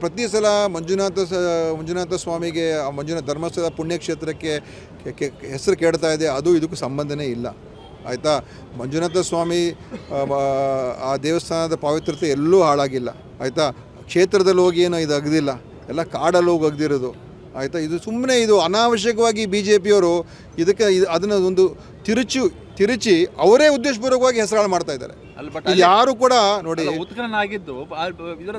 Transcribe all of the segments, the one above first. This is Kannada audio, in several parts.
ಪ್ರತಿ ಸಲ ಮಂಜುನಾಥ ಸ ಮಂಜುನಾಥ ಸ್ವಾಮಿಗೆ ಆ ಮಂಜುನಾಥ ಧರ್ಮಸ್ಥಳ ಪುಣ್ಯಕ್ಷೇತ್ರಕ್ಕೆ ಹೆಸರು ಕೇಳ್ತಾ ಇದೆ ಅದು ಇದಕ್ಕೂ ಸಂಬಂಧನೇ ಇಲ್ಲ. ಆಯಿತಾ? ಮಂಜುನಾಥ ಸ್ವಾಮಿ ಆ, ದೇವಸ್ಥಾನದ ಪಾವಿತ್ರತೆ ಎಲ್ಲೂ ಹಾಳಾಗಿಲ್ಲ. ಆಯಿತಾ? ಕ್ಷೇತ್ರದಲ್ಲಿ ಹೋಗಿ ಏನೋ ಇದು ಅಗದಿಲ್ಲ. ಎಲ್ಲ ಕಾಡಲ್ಲಿ ಹೋಗಿ ಅಗ್ದಿರೋದು. ಆಯಿತಾ? ಇದು ಸುಮ್ಮನೆ ಇದು ಅನಾವಶ್ಯಕವಾಗಿ ಬಿ ಜೆ ಪಿಯವರು ಇದಕ್ಕೆ ಇದು ಅದನ್ನು ಒಂದು ತಿರುಚು ತಿರುಚಿ ಅವರೇ ಉದ್ದೇಶಪೂರ್ವಕವಾಗಿ ಹೆಸರಾಳು ಮಾಡ್ತಾ ಇದ್ದಾರೆ. ಯಾರು ಕೂಡ ನೋಡಿ ಉತ್ಖನನ ಆಗಿದ್ದು ಇದರ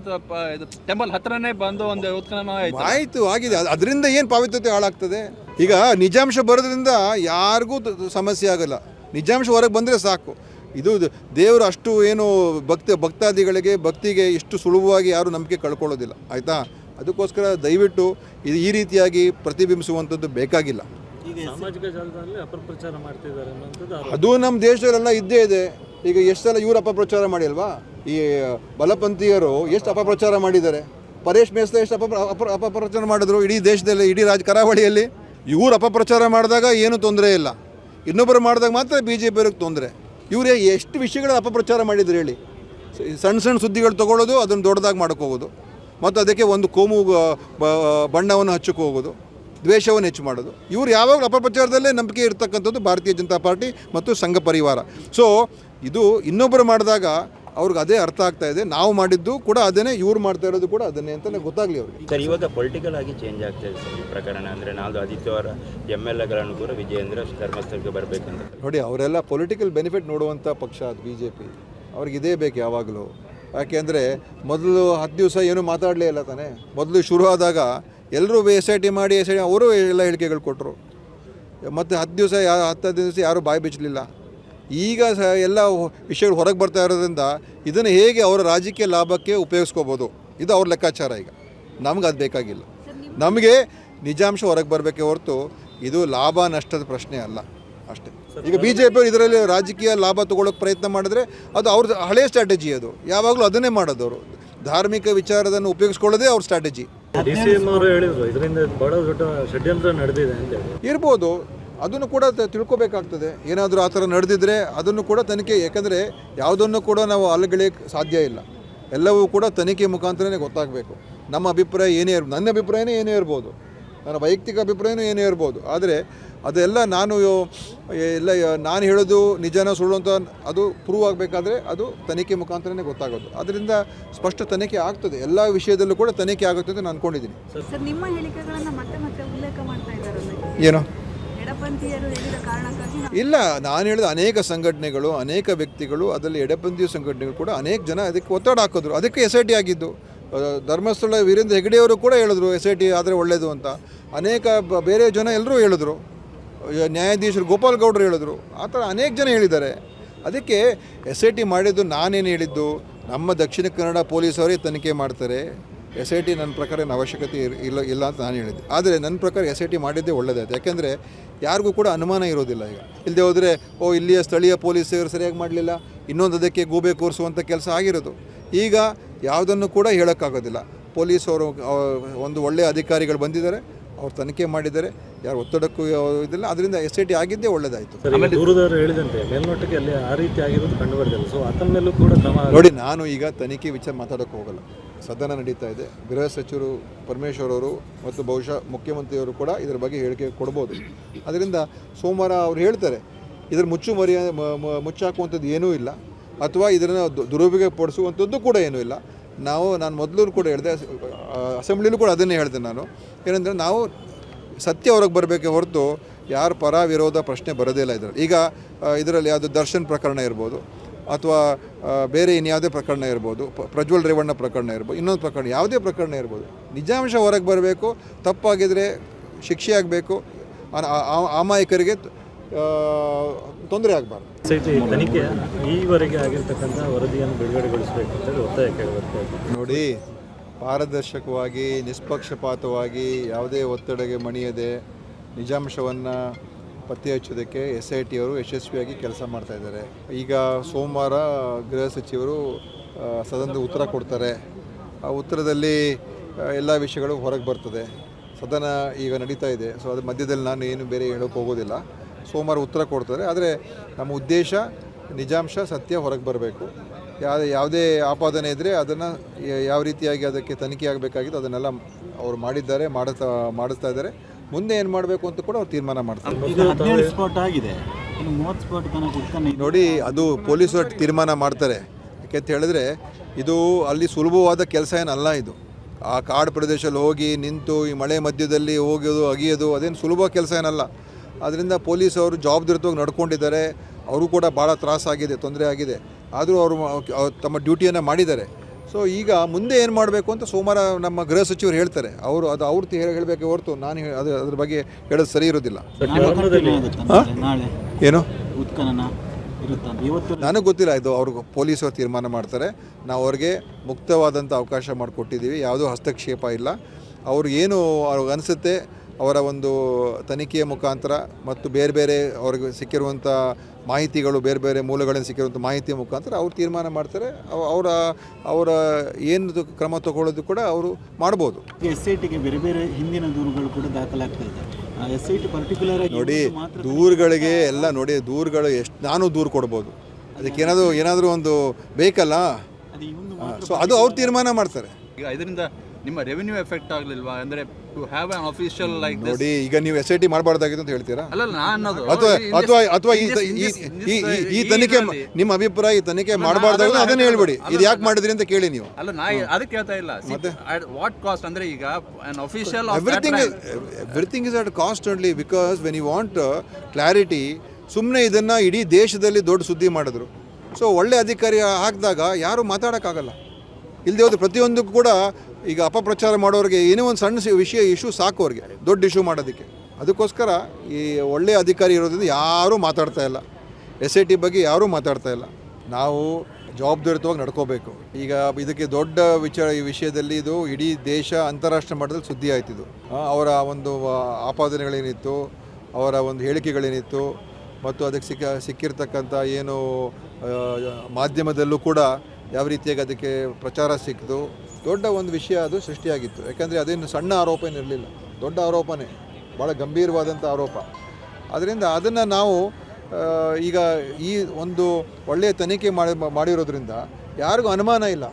ಟೆಂಪಲ್ ಹತ್ರನೇ ಬಂದು ಒಂದು ಉತ್ಖನನ ಆಯ್ತು. ಆಯಿತು ಆಗಿದೆ. ಅದ್- ಅದರಿಂದ ಏನು ಪಾವಿತ್ರತೆ ಹಾಳಾಗ್ತದೆ? ಈಗ ನಿಜಾಂಶ ಬರೋದ್ರಿಂದ ಯಾರಿಗೂ ಸಮಸ್ಯೆ ಆಗಲ್ಲ. ನಿಜಾಂಶ ಹೊರಗೆ ಬಂದರೆ ಸಾಕು. ಇದು ದೇವರು ಅಷ್ಟು ಏನು ಭಕ್ತ ಭಕ್ತಾದಿಗಳಿಗೆ ಭಕ್ತಿಗೆ ಇಷ್ಟು ಸುಲಭವಾಗಿ ಯಾರು ನಂಬಿಕೆ ಕಳ್ಕೊಳ್ಳೋದಿಲ್ಲ. ಆಯಿತಾ? ಅದಕ್ಕೋಸ್ಕರ ದಯವಿಟ್ಟು ಇದು ಈ ರೀತಿಯಾಗಿ ಪ್ರತಿಬಿಂಬಿಸುವಂಥದ್ದು ಬೇಕಾಗಿಲ್ಲ. ಸಾಮಾಜಿಕ ಜಾಲತಾಣದಲ್ಲಿ ಅಪಪ್ರಚಾರ ಮಾಡ್ತಿದ್ದಾರೆ ಆರೋಪ. ಅದು ನಮ್ಮ ದೇಶದಲ್ಲೆಲ್ಲ ಇದ್ದೇ ಇದೆ. ಈಗ ಎಷ್ಟೆಲ್ಲ ಇವ್ರು ಇವರು ಅಪಪ್ರಚಾರ ಮಾಡಿಲ್ವಾ ಈ ಬಲಪಂಥೀಯರು ಎಷ್ಟು ಅಪಪ್ರಚಾರ ಮಾಡಿದ್ದಾರೆ? ಪರೇಶ್ ಮೇಸ್ತ ಎಷ್ಟು ಅಪ ಅಪ ಅಪಪ್ರಚಾರ ಮಾಡಿದ್ರು ಇಡೀ ದೇಶದಲ್ಲಿ ಇಡೀ ರಾಜ ಕರಾವಳಿಯಲ್ಲಿ? ಇವ್ರು ಅಪಪ್ರಚಾರ ಮಾಡಿದಾಗ ಏನು ತೊಂದರೆ ಇಲ್ಲ. ಇನ್ನೊಬ್ಬರು ಮಾಡಿದಾಗ ಮಾತ್ರ ಬಿ ಜೆ ಪಿಯವ್ರಿಗೆ ತೊಂದರೆ. ಇವರೇ ಎಷ್ಟು ವಿಷಯಗಳ ಅಪಪ್ರಚಾರ ಮಾಡಿದ್ರು ಹೇಳಿ. ಸ- ಸಣ್ಣ ಸಣ್ಣ ಸುದ್ದಿಗಳು ತೊಗೊಳ್ಳೋದು ಅದನ್ನು ದೊಡ್ಡದಾಗಿ ಮಾಡ್ಕೋಬೋದು. ಹೋಗೋದು ಮತ್ತು ಅದಕ್ಕೆ ಒಂದು ಕೋಮು ಬ- ಬಣ್ಣವನ್ನು ಹಚ್ಚಕ್ಕೆ ಹೋಗೋದು. ದ್ವೇಷವನ್ನು ಹೆಚ್ಚು ಮಾಡೋದು. ಇವರು ಯಾವಾಗಲೂ ಅಪಪ್ರಚಾರದಲ್ಲೇ ನಂಬಿಕೆ ಇರ್ತಕ್ಕಂಥದ್ದು ಭಾರತೀಯ ಜನತಾ ಪಾರ್ಟಿ ಮತ್ತು ಸಂಘ ಪರಿವಾರ. ಸೊ ಇದು ಇನ್ನೊಬ್ಬರು ಮಾಡಿದಾಗ ಅವ್ರಿಗೆ ಅದೇ ಅರ್ಥ ಆಗ್ತಾ ಇದೆ. ನಾವು ಮಾಡಿದ್ದು ಕೂಡ ಅದನ್ನೇ ಇವ್ರು ಮಾಡ್ತಾ ಇರೋದು ಕೂಡ ಅದನ್ನೇ ಅಂತ ಗೊತ್ತಾಗಲಿ ಅವ್ರಿಗೆ. ಸರ್ ಇವಾಗ ಪೊಲಿಟಿಕಲ್ ಆಗಿ ಚೇಂಜ್ ಆಗ್ತಾ ಇದೆ ಸರ್ ಈ ಪ್ರಕರಣ. ಅಂದರೆ ನಾಲ್ದು ಆದಿತ್ಯವಾರ ಎಂ ಎಲ್ ಎಗಳನ್ನು ಕೂಡ ವಿಜಯೇಂದ್ರ ಧರ್ಮಸ್ಥಳಕ್ಕೆ ಬರಬೇಕಂತ. ನೋಡಿ ಅವರೆಲ್ಲ ಪೊಲಿಟಿಕಲ್ ಬೆನಿಫಿಟ್ ನೋಡುವಂಥ ಪಕ್ಷ ಅದು ಬಿ ಜೆ ಪಿ ಅವ್ರಿಗೆ ಇದೇ ಬೇಕು ಯಾವಾಗಲೂ. ಯಾಕೆಂದರೆ ಮೊದಲು ಹತ್ತು ದಿವಸ ಏನೂ ಮಾತಾಡಲೇ ಇಲ್ಲ ತಾನೇ. ಮೊದಲು ಶುರು ಆದಾಗ ಎಲ್ಲರೂ ಎಸ್ ಐ ಟಿ ಮಾಡಿ ಎಸ್ ಐ ಟಿ ಅವರು ಎಲ್ಲ ಹೇಳಿಕೆಗಳು ಕೊಟ್ಟರು. ಮತ್ತು ಹತ್ತು ದಿವಸ ಯಾ ಹತ್ತು ಹದಿನೈದು ದಿವಸ ಯಾರೂ ಬಾಯಿ ಬಿಚ್ಚಲಿಲ್ಲ. ಈಗ ಸಹ ಎಲ್ಲ ವಿಷಯಗಳು ಹೊರಗೆ ಬರ್ತಾ ಇರೋದ್ರಿಂದ ಇದನ್ನು ಹೇಗೆ ಅವರ ರಾಜಕೀಯ ಲಾಭಕ್ಕೆ ಉಪಯೋಗಿಸ್ಕೋಬೋದು? ಇದು ಅವ್ರ ಲೆಕ್ಕಾಚಾರ ಈಗ. ನಮ್ಗೆ ಅದು ಬೇಕಾಗಿಲ್ಲ. ನಮಗೆ ನಿಜಾಂಶ ಹೊರಗೆ ಬರಬೇಕೆ ಹೊರತು ಇದು ಲಾಭ ನಷ್ಟದ ಪ್ರಶ್ನೆ ಅಲ್ಲ. ಅಷ್ಟೇ. ಈಗ ಬಿ ಜೆ ಪಿಯವರು ಇದರಲ್ಲಿ ರಾಜಕೀಯ ಲಾಭ ತಗೊಳ್ಳೋಕೆ ಪ್ರಯತ್ನ ಮಾಡಿದ್ರೆ ಅದು ಅವ್ರ ಹಳೆಯ ಸ್ಟ್ರಾಟಜಿ ಅದು. ಯಾವಾಗಲೂ ಅದನ್ನೇ ಮಾಡೋದು ಅವರು. ಧಾರ್ಮಿಕ ವಿಚಾರದನ್ನು ಉಪಯೋಗಿಸ್ಕೊಳ್ಳೋದೇ ಅವ್ರ ಸ್ಟ್ರಾಟಜಿ ಹೇಳಿದ್ರು, ಇದರಿಂದ ಬಹಳ ದೊಡ್ಡ ಷಡ್ಯಂತ್ರ ನಡೆದಿದೆ ಇರ್ಬೋದು, ಅದನ್ನು ಕೂಡ ತಿಳ್ಕೊಬೇಕಾಗ್ತದೆ. ಏನಾದರೂ ಆ ಥರ ನಡೆದಿದ್ರೆ ಅದನ್ನು ಕೂಡ ತನಿಖೆ, ಯಾಕಂದರೆ ಯಾವುದನ್ನು ಕೂಡ ನಾವು ಅಲ್ಲಗಳಿಯಕ್ಕೆ ಸಾಧ್ಯ ಇಲ್ಲ. ಎಲ್ಲವೂ ಕೂಡ ತನಿಖೆ ಮುಖಾಂತರನೇ ಗೊತ್ತಾಗಬೇಕು. ನಮ್ಮ ಅಭಿಪ್ರಾಯ ಏನೇ ಇರ್ಬೋದು ನನ್ನ ಅಭಿಪ್ರಾಯನೇ ಏನೇ ಇರ್ಬೋದು. ನನ್ನ ವೈಯಕ್ತಿಕ ಅಭಿಪ್ರಾಯನೂ ಏನೇ ಇರ್ಬೋದು. ಆದರೆ ಅದೆಲ್ಲ ನಾನು ಎಲ್ಲ ನಾನು ಹೇಳೋದು ನಿಜನ ಸುಳ್ಳು ಅಂತ ಅದು ಪ್ರೂವ್ ಆಗಬೇಕಾದ್ರೆ ಅದು ತನಿಖೆ ಮುಖಾಂತರನೇ ಗೊತ್ತಾಗೋದು. ಅದರಿಂದ ಸ್ಪಷ್ಟ ತನಿಖೆ ಆಗ್ತದೆ. ಎಲ್ಲ ವಿಷಯದಲ್ಲೂ ಕೂಡ ತನಿಖೆ ಆಗುತ್ತೆ ಅಂತ ನಾನು ಅಂದ್ಕೊಂಡಿದ್ದೀನಿ ಏನು? ಇಲ್ಲ ನಾನು ಹೇಳಿದ ಅನೇಕ ಸಂಘಟನೆಗಳು ಅನೇಕ ವ್ಯಕ್ತಿಗಳು ಅದರಲ್ಲಿ ಎಡಪಂಥೀಯ ಸಂಘಟನೆಗಳು ಕೂಡ ಅನೇಕ ಜನ ಅದಕ್ಕೆ ಒತ್ತಡ ಹಾಕಿದ್ರು. ಅದಕ್ಕೆ ಎಸ್ ಐ ಟಿ ಆಗಿದ್ದು. ಧರ್ಮಸ್ಥಳ ವೀರೇಂದ್ರ ಹೆಗಡೆಯವರು ಕೂಡ ಹೇಳಿದ್ರು, ಎಸ್ ಐ ಟಿ ಆದರೆ ಒಳ್ಳೆಯದು ಅಂತ. ಅನೇಕ ಬೇರೆ ಜನ ಎಲ್ಲರೂ ಹೇಳಿದ್ರು. ನ್ಯಾಯಾಧೀಶರು ಗೋಪಾಲ್ ಗೌಡರು ಹೇಳಿದ್ರು. ಆ ಥರ ಅನೇಕ ಜನ ಹೇಳಿದ್ದಾರೆ. ಅದಕ್ಕೆ ಎಸ್ ಐ ಟಿ ಮಾಡಿದ್ದು ನಾನೇನು ಹೇಳಿದ್ದು? ನಮ್ಮ ದಕ್ಷಿಣ ಕನ್ನಡ ಪೊಲೀಸವರೇ ತನಿಖೆ ಮಾಡ್ತಾರೆ. ಎಸ್ ಐ ಟಿ ನನ್ನ ಪ್ರಕಾರ ಏನು ಅವಶ್ಯಕತೆ ಇಲ್ಲ ಇಲ್ಲ ಅಂತ ನಾನು ಹೇಳಿದ್ದೆ. ಆದರೆ ನನ್ನ ಪ್ರಕಾರ ಎಸ್ ಐ ಟಿ ಮಾಡಿದ್ದೇ ಒಳ್ಳೆಯದಾಯ್ತು ಯಾಕೆಂದರೆ ಯಾರಿಗೂ ಕೂಡ ಅನುಮಾನ ಇರೋದಿಲ್ಲ ಈಗ. ಇಲ್ಲದೆ ಹೋದರೆ ಓ ಇಲ್ಲಿಯ ಸ್ಥಳೀಯ ಪೊಲೀಸರು ಸರಿಯಾಗಿ ಮಾಡಲಿಲ್ಲ ಇನ್ನೊಂದು ಅದಕ್ಕೆ ಗೂಬೆ ಕೂರಿಸುವಂಥ ಕೆಲಸ ಆಗಿರೋದು. ಈಗ ಯಾವುದನ್ನು ಕೂಡ ಹೇಳೋಕ್ಕಾಗೋದಿಲ್ಲ. ಪೊಲೀಸ್ ಅವರು ಒಂದು ಒಳ್ಳೆಯ ಅಧಿಕಾರಿಗಳು ಬಂದಿದ್ದಾರೆ ಅವ್ರು ತನಿಖೆ ಮಾಡಿದ್ದಾರೆ ಯಾರು ಒತ್ತಡಕ್ಕೂ ಇದಿಲ್ಲ ಅದರಿಂದ ಎಸ್ ಐ ಟಿ ಆಗಿದ್ದೇ ಒಳ್ಳೆಯದಾಯಿತು ದೂರದವರು ಹೇಳಿದಂತೆ ಮೇಲ್ನೋಟಕ್ಕೆ ಅಲ್ಲಿ ಆ ರೀತಿ ಆಗಿರೋದು ಕಂಡು ಸೊ ಮೇಲೂ ಕೂಡ ಕ್ರಮ ನೋಡಿ ನಾನು ಈಗ ತನಿಖೆ ವಿಚಾರ ಮಾತಾಡೋಕ್ಕೆ ಹೋಗಲ್ಲ. ಸದನ ನಡೀತಾ ಇದೆ. ಗೃಹ ಸಚಿವರು ಪರಮೇಶ್ವರ್ ಅವರು ಮತ್ತು ಬಹುಶಃ ಮುಖ್ಯಮಂತ್ರಿಯವರು ಕೂಡ ಇದರ ಬಗ್ಗೆ ಹೇಳಿಕೆ ಕೊಡ್ಬೋದು. ಅದರಿಂದ ಸೋಮವಾರ ಅವರು ಹೇಳ್ತಾರೆ, ಇದರ ಮುಚ್ಚು ಮರಿಯ ಮುಚ್ಚಾಕುವಂಥದ್ದು ಏನೂ ಇಲ್ಲ. ಅಥವಾ ಇದನ್ನು ದುರುಪಯೋಗ ಪಡಿಸುವಂಥದ್ದು ಕೂಡ ಏನೂ ಇಲ್ಲ. ನಾವು, ನಾನು ಮೊದಲು ಕೂಡ ಹೇಳಿದೆ, ಅಸೆಂಬ್ಲಿಲೂ ಕೂಡ ಅದನ್ನೇ ಹೇಳಿದೆ ನಾನು. ಏನಂದರೆ ನಾವು ಸತ್ಯ ಹೊರಗೆ ಬರಬೇಕೆ ಹೊರತು ಯಾರು ಪರ ವಿರೋಧ ಪ್ರಶ್ನೆ ಬರೋದೇ ಇಲ್ಲ ಇದರಲ್ಲಿ. ಈಗ ಇದರಲ್ಲಿ ಅದು ದರ್ಶನ್ ಪ್ರಕರಣ ಇರ್ಬೋದು. ಅಥವಾ ಬೇರೆ ಇನ್ಯಾವುದೇ ಪ್ರಕರಣ ಇರ್ಬೋದು ಪ್ರಜ್ವಲ್ ರೇವಣ್ಣ ಪ್ರಕರಣ ಇರ್ಬೋದು ಇನ್ನೊಂದು ಪ್ರಕರಣ ಯಾವುದೇ ಪ್ರಕರಣ ಇರ್ಬೋದು ನಿಜಾಂಶ ಹೊರಗೆ ಬರಬೇಕು ತಪ್ಪಾಗಿದ್ದರೆ ಶಿಕ್ಷೆ ಆಗಬೇಕು ಅಮಾಯಕರಿಗೆ ತೊಂದರೆ ಆಗಬಾರ್ದು. ತನಿಖೆ ಈವರೆಗೆ ಆಗಿರ್ತಕ್ಕಂಥ ವರದಿಯನ್ನು ಬಿಡುಗಡೆಗೊಳಿಸಬೇಕು ಅಂತೇಳಿ ಒತ್ತಾಯ ಕೇಳಬೇಕು ನೋಡಿ ಪಾರದರ್ಶಕವಾಗಿ ನಿಷ್ಪಕ್ಷಪಾತವಾಗಿ ಯಾವುದೇ ಒತ್ತಡಗೆ ಮಣಿಯದೆ ನಿಜಾಂಶವನ್ನು ಪತ್ತೆ ಹಚ್ಚೋದಕ್ಕೆ ಎಸ್ ಐ ಟಿ ಅವರು ಯಶಸ್ವಿಯಾಗಿ ಕೆಲಸ ಮಾಡ್ತಾ ಇದ್ದಾರೆ. ಈಗ ಸೋಮವಾರ ಗೃಹ ಸಚಿವರು ಸದನದ ಉತ್ತರ ಕೊಡ್ತಾರೆ. ಆ ಉತ್ತರದಲ್ಲಿ ಎಲ್ಲ ವಿಷಯಗಳು ಹೊರಗೆ ಬರ್ತದೆ. ಸದನ ಈಗ ನಡೀತಾ ಇದೆ. ಸೊ ಅದು ಮಧ್ಯದಲ್ಲಿ ನಾನು ಏನು ಬೇರೆ ಹೇಳೋಕೆ ಹೋಗೋದಿಲ್ಲ. ಸೋಮವಾರ ಉತ್ತರ ಕೊಡ್ತಾರೆ. ಆದರೆ ನಮ್ಮ ಉದ್ದೇಶ, ನಿಜಾಂಶ, ಸತ್ಯ ಹೊರಗೆ ಬರಬೇಕು. ಯಾವ ಯಾವುದೇ ಆಪಾದನೆ ಇದ್ದರೆ ಅದನ್ನು ಯಾವ ರೀತಿಯಾಗಿ ಅದಕ್ಕೆ ತನಿಖೆ ಆಗಬೇಕಾಗಿತ್ತು ಅದನ್ನೆಲ್ಲ ಅವರು ಮಾಡಿದ್ದಾರೆ ಮಾಡುತ್ತಾ ಮಾಡಿಸ್ತಾ ಇದ್ದಾರೆ. ಮುಂದೆ ಏನು ಮಾಡಬೇಕು ಅಂತ ಕೂಡ ಅವ್ರು ತೀರ್ಮಾನ ಮಾಡ್ತಾರೆ. ಸ್ಪಾಟ್ ಆಗಿದೆ. ನೋಡಿ ಅದು ಪೊಲೀಸರು ತೀರ್ಮಾನ ಮಾಡ್ತಾರೆ. ಯಾಕೆಂತ ಹೇಳಿದ್ರೆ ಇದು ಅಲ್ಲಿ ಸುಲಭವಾದ ಕೆಲಸ ಏನಲ್ಲ ಇದು. ಆ ಕಾಡು ಪ್ರದೇಶದಲ್ಲಿ ಹೋಗಿ ನಿಂತು ಈ ಮಳೆ ಮಧ್ಯದಲ್ಲಿ ಹೋಗೋದು ಅಗಿಯೋದು ಅದೇನು ಸುಲಭ ಕೆಲಸ ಏನಲ್ಲ. ಅದರಿಂದ ಪೊಲೀಸ್ ಅವರು ಜವಾಬ್ದಾರಿತವಾಗಿ ನಡ್ಕೊಂಡಿದ್ದಾರೆ. ಅವರು ಕೂಡ ಭಾಳ ತ್ರಾಸಾಗಿದೆ ತೊಂದರೆ ಆಗಿದೆ. ಆದರೂ ಅವರು ತಮ್ಮ ಡ್ಯೂಟಿಯನ್ನು ಮಾಡಿದ್ದಾರೆ. ಸೊ ಈಗ ಮುಂದೆ ಏನು ಮಾಡಬೇಕು ಅಂತ ಸೋಮವಾರ ನಮ್ಮ ಗೃಹ ಸಚಿವರು ಹೇಳ್ತಾರೆ. ಅವರು ಅದು ಅವ್ರ ಹೇಳಬೇಕು ಹೇಳಬೇಕೆ ಹೊರತು ನಾನು ಹೇ- ಅದು ಅದ್ರ ಬಗ್ಗೆ ಹೇಳೋದು ಸರಿ ಇರೋದಿಲ್ಲ. ಏನು? ಉತ್ಖನನ ಇರುತ್ತಂತ ಇವತ್ತು ನನಗೆ ಗೊತ್ತಿಲ್ಲ ಇದು ಅವ್ರಿಗೆ ಪೊಲೀಸರು ತೀರ್ಮಾನ ಮಾಡ್ತಾರೆ. ನಾವು ಅವ್ರಿಗೆ ಮುಕ್ತವಾದಂಥ ಅವಕಾಶ ಮಾಡಿಕೊಟ್ಟಿದ್ದೀವಿ ಯಾವುದೂ ಹಸ್ತಕ್ಷೇಪ ಇಲ್ಲ. ಅವ್ರು ಏನು ಅವ್ರಿಗೆ ಅನಿಸುತ್ತೆ ಅವರ ಒಂದು ತನಿಖೆಯ ಮುಖಾಂತರ ಮತ್ತು ಬೇರೆ ಬೇರೆ ಅವ್ರಿಗೆ ಸಿಕ್ಕಿರುವಂಥ ಮಾಹಿತಿಗಳು ಬೇರೆ ಬೇರೆ ಮೂಲಗಳಿಂದ ಸಿಕ್ಕಿರುವಂಥ ಮಾಹಿತಿಯ ಮುಖಾಂತರ ಅವ್ರು ತೀರ್ಮಾನ ಮಾಡ್ತಾರೆ. ಅವ- ಅವರ ಅವರ ಏನು ಕ್ರಮ ತಗೊಳ್ಳೋದು ಕೂಡ ಅವರು ಮಾಡ್ಬೋದು. ಎಸ್ ಐ ಟಿಗೆ ಬೇರೆ ಬೇರೆ ಹಿಂದಿನ ದೂರುಗಳು ಕೂಡ ದಾಖಲಾಗ್ತಾ ಇದೆ. ಎಸ್ ಐ ಟಿ ಪರ್ಟಿಕ್ಯುಲರ್ ಆಗಿ ನೋಡಿ ದೂರುಗಳಿಗೆ ಎಲ್ಲ ನೋಡಿ ದೂರುಗಳು ಎಷ್ಟು ನಾನು ದೂರು ಕೊಡ್ಬೋದು. ಅದಕ್ಕೆ ಏನಾದರೂ ಏನಾದರೂ ಒಂದು ಬೇಕಲ್ಲ? ಸೊ ಅದು ಅವ್ರು ತೀರ್ಮಾನ ಮಾಡ್ತಾರೆ. ಈಗ ಇದರಿಂದ ನಿಮ್ಮ ರೆವೆನ್ಯೂ ಎಫೆಕ್ಟ್ ಆಗಲಿಲ್ವಾ? ಅಂದ್ರೆ to have unofficial like ನೋಡಿ ಈಗ ನೀವು ಎಸ್ ಐ ಟಿ ಮಾಡಬಾರ್ದಾಗಿತ್ತು ಅಂತ ಹೇಳ್ತೀರಾ? ಅಲ್ಲ ನಾನು ಅನ್ನೋದು. ಅಥವಾ ಅಥವಾ ಅಥವಾ ಈ ಈ- ಈ ತನಿಖೆ ನಿಮ್ಮ ಅಭಿಪ್ರಾಯ ಈ ತನಿಖೆ ಅಲ್ಲ, ಅದನ್ನ ಹೇಳ್ಬಿಡಿ. ಇದು ಯಾಕೆ ಮಾಡಿದ್ರಿ ಅಂತ ಕೇಳಿ ನೀವು. ಅಲ್ಲ ನಾ ಅದಕ್ಕೆ ಹೇಳ್ತಾ ಇಲ್ಲ. ವಾಟ್ ಕಾಸ್ಟ್ ಅಂದ್ರೆ ಈಗ unofficial everything everything is at cost only because when you want clarity ಸುಮ್ಮನೆ ಇದನ್ನ ಇಡೀ ದೇಶದಲ್ಲಿ ದೊಡ್ಡ ಸುದ್ದಿ ಮಾಡಿದ್ರು. ಸೊ ಒಳ್ಳೆ ಅಧಿಕಾರಿ ಹಾಕಿದಾಗ ಯಾರು ಮಾತಾಡೋಕ್ಕಾಗಲ್ಲ. ಇಲ್ಲದೆ ಹೋದ್ರೆ ಪ್ರತಿಯೊಂದಕ್ಕೂ ಕೂಡ ಈಗ ಅಪಪ್ರಚಾರ ಮಾಡೋರಿಗೆ ಏನೋ ಒಂದು ಸಣ್ಣ ವಿಷಯ ಇಶ್ಯೂ ಸಾಕು ಅವ್ರಿಗೆ. ದೊಡ್ಡ ಇಶ್ಯೂ ಮಾಡೋದಕ್ಕೆ. ಅದಕ್ಕೋಸ್ಕರ ಈ ಒಳ್ಳೆಯ ಅಧಿಕಾರಿ ಇರೋದ್ರಿಂದ ಯಾರೂ ಮಾತಾಡ್ತಾ ಇಲ್ಲ. ಎಸ್ ಐ ಟಿ ಬಗ್ಗೆ ಯಾರೂ ಮಾತಾಡ್ತಾ ಇಲ್ಲ. ನಾವು ಜವಾಬ್ದಾರಿತವಾಗಿ ನಡ್ಕೋಬೇಕು. ಈಗ ಇದಕ್ಕೆ ದೊಡ್ಡ ವಿಚಾರ ಈ ವಿಷಯದಲ್ಲಿ ಇದು ಇಡೀ ದೇಶ ಅಂತಾರಾಷ್ಟ್ರೀಯ ಮಟ್ಟದಲ್ಲಿ ಸುದ್ದಿ ಆಯ್ತಿದ್ದು ಅವರ ಒಂದು ಆಪಾದನೆಗಳೇನಿತ್ತು, ಅವರ ಒಂದು ಹೇಳಿಕೆಗಳೇನಿತ್ತು, ಮತ್ತು ಅದಕ್ಕೆ ಸಿಕ್ಕ, ಸಿಕ್ಕಿರ್ತಕ್ಕಂಥ ಏನು ಮಾಧ್ಯಮದಲ್ಲೂ ಕೂಡ ಯಾವ ರೀತಿಯಾಗಿ ಅದಕ್ಕೆ ಪ್ರಚಾರ ಸಿಕ್ತು ದೊಡ್ಡ ಒಂದು ವಿಷಯ ಅದು ಸೃಷ್ಟಿಯಾಗಿತ್ತು. ಯಾಕಂದರೆ ಅದೇನು ಸಣ್ಣ ಆರೋಪ ಏನಿರಲಿಲ್ಲ. ದೊಡ್ಡ ಆರೋಪನೇ. ಭಾಳ ಗಂಭೀರವಾದಂಥ ಆರೋಪ. ಅದರಿಂದ ಅದನ್ನು ನಾವು ಈಗ ಈ ಒಂದು ಒಳ್ಳೆಯ ತನಿಖೆ ಮಾಡಿ, ಮಾಡಿರೋದ್ರಿಂದ ಯಾರಿಗೂ ಅನುಮಾನ ಇಲ್ಲ.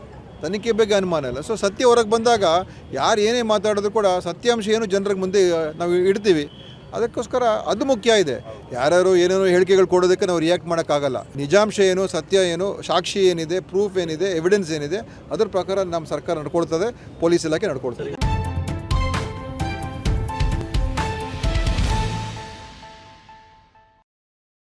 ತನಿಖೆ ಬಗ್ಗೆ ಅನುಮಾನ ಇಲ್ಲ. ಸೊ ಸತ್ಯ ಹೊರಗೆ ಬಂದಾಗ ಯಾರು ಏನೇ ಮಾತಾಡಿದ್ರು ಕೂಡ ಸತ್ಯಾಂಶ ಏನು ಜನರಿಗೆ ಮುಂದೆ ನಾವು ಇಡ್ತೀವಿ. ಅದಕ್ಕೋಸ್ಕರ ಅದು ಮುಖ್ಯ ಇದೆ. ಯಾರ್ಯಾರು ಏನೇನೋ ಹೇಳಿಕೆಗಳು ಕೊಡೋದಕ್ಕೆ ನಾವು ರಿಯಾಕ್ಟ್ ಮಾಡೋಕ್ಕಾಗಲ್ಲ. ನಿಜಾಂಶ ಏನು, ಸತ್ಯ ಏನು, ಸಾಕ್ಷಿ ಏನಿದೆ ಪ್ರೂಫ್ ಏನಿದೆ ಎವಿಡೆನ್ಸ್ ಏನಿದೆ, ಅದ್ರ ಪ್ರಕಾರ ನಮ್ಮ ಸರ್ಕಾರ ನಡ್ಕೊಳ್ತದೆ ಪೊಲೀಸ್ ಇಲಾಖೆ ನಡ್ಕೊಳ್ತದೆ.